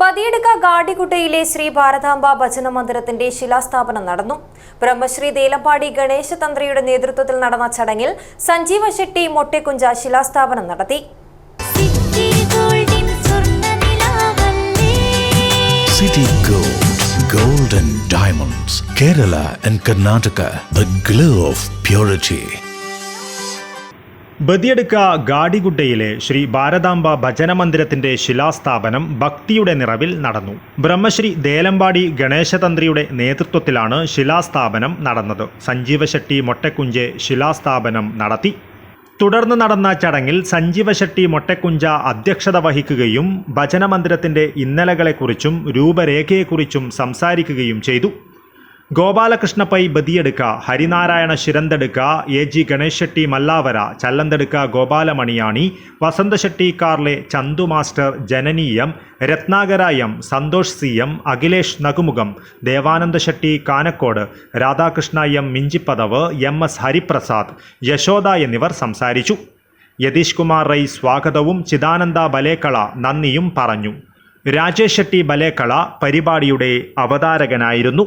ബദിയടുക്ക ഗാഡിക്കുട്ടയിലെ ശ്രീ ഭാരതാംബ ഭജന മന്ദിരത്തിന്റെ ശിലാസ്ഥാപനം നടന്നു. ബ്രഹ്മശ്രീ ദേലപ്പാടി ഗണേശ തന്ത്രിയുടെ നേതൃത്വത്തിൽ നടന്ന ചടങ്ങിൽ സഞ്ജീവ ഷെട്ടി മൊട്ടേക്കുഞ്ച ശിലാസ്ഥാപനം നടത്തി. City Gold, Gold and Diamonds, Kerala and Karnataka, the glow of purity. Badiyadka ഗാഡിഗുഡയിലെ Shri ഭാരതാംബ ഭജനമന്ദിരത്തിന്റെ ശിലാസ്ഥാപനം ഭക്തിയുടെ നിറവിൽ നടന്നു. ബ്രഹ്മശ്രീ ദേലമ്പാടി ഗണേശതന്ത്രിയുടെ നേതൃത്വത്തിലാണ് ശിലാസ്ഥാപനം നടന്നത്. സഞ്ജീവശെട്ടി മൊട്ടക്കുഞ്ചെ ശിലാസ്ഥാപനം നടത്തി. തുടർന്ന് നടന്ന ചടങ്ങിൽ സഞ്ജീവശെട്ടി മൊട്ടക്കുഞ്ച അധ്യക്ഷത വഹിക്കുകയും ഭജനമന്ദിരത്തിന്റെ ഇന്നലകളെക്കുറിച്ചും രൂപരേഖയെക്കുറിച്ചും സംസാരിക്കുകയും ചെയ്തു. Gopalakrishna Pai Badiyadka Harinarayana Shirantadka A G Ganesh Shetty Mallavara Challanthadka Gopalamaniyani Vasantha Shetty Karle Chandu master ജനനീയം Ratnakara M Santhosh C M Akhilesh നകുമുഖം Devananda Shetty Kanakkod Radhakrishna M Minchipadavu M S Hariprasad Yashoda എന്നിവർ സംസാരിച്ചു. യതീഷ് കുമാർ റൈ സ്വാഗതവും ചിദാനന്ദ ബലേക്കള നന്ദിയും പറഞ്ഞു. രാജേഷ് ഷെട്ടി ബലേക്കള പരിപാടിയുടെ അവതാരകനായിരുന്നു.